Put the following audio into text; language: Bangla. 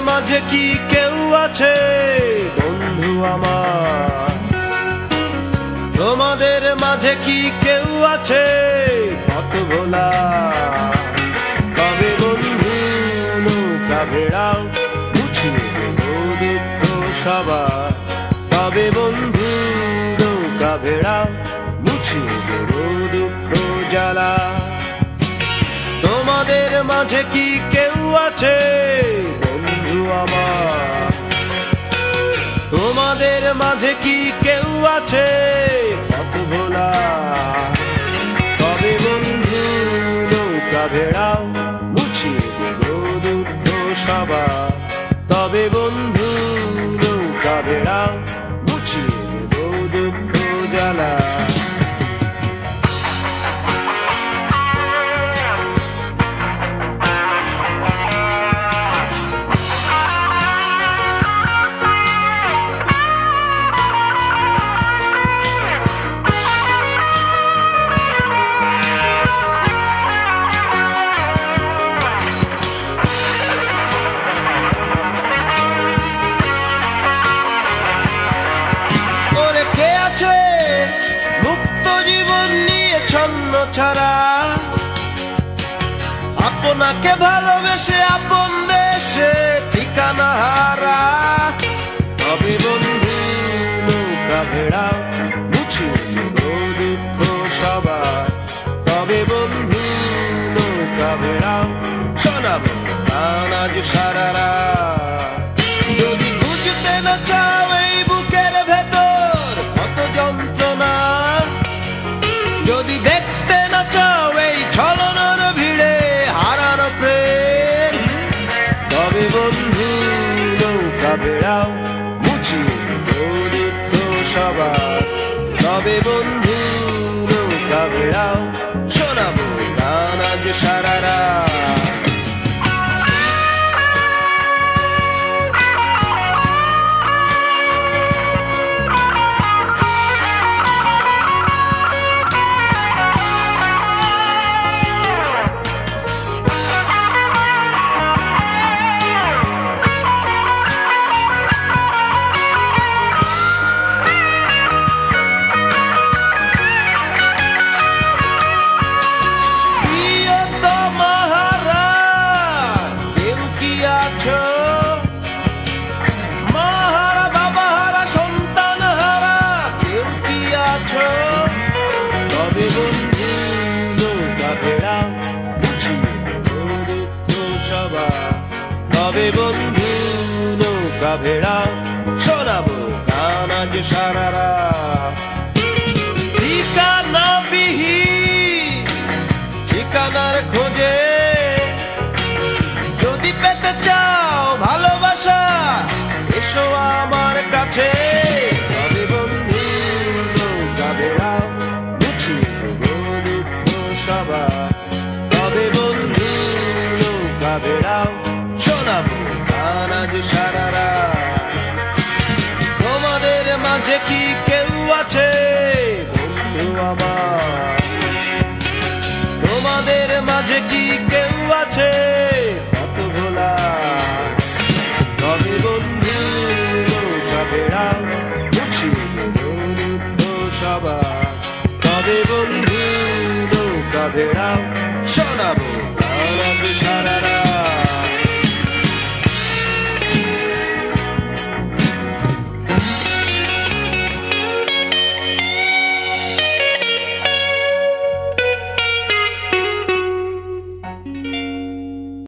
মাঝে কি কেউ আছে? বন্ধু আমার। তোমাদের মাঝে কি কেউ আছে? কত ভোলা। তবে বন্ধু, নৌকা ভেড়াও দেবো দুঃখ সবার। তবে বন্ধু, নৌকা ভেড়াও দুঃখ জ্বালা। তোমাদের মাঝে কি কেউ আছে? আমার। তোমাদের মাঝে কি কেউ আছে? কত ভোলা। তবে বন্ধু নৌকা ভেড়াও আপনাকে ভালোবেসে আপন দেশে ঠিকানা হারা তবে বন্ধু, নৌকা ভেড়াও মুছিয়ে দুঃখ সবার তবে বন্ধু, নৌকা ভেড়াও শোনাবো গান আজ সারা রাত। যদি বুঝতে না ভেতর যন্ত্রণা, যদি দেখতে বেড়াও দেবো দুঃখ সবার। তবে বন্ধু দুঃখ সবার। তবে বন্ধু নৌকা ভেড়া শোনাবো গান আজ সারা গান আজ সারা রাত। তোমাদের মাঝে কি কেউ আছে? বন্ধু আমার। তোমাদের মাঝে কি কেউ আছে? কত ভোলা। তবে বন্ধু নৌকা মুছিয়ে সবার। তবে বন্ধু নৌকা বেড়াও শোনাবো। গান আজ সারা রাত।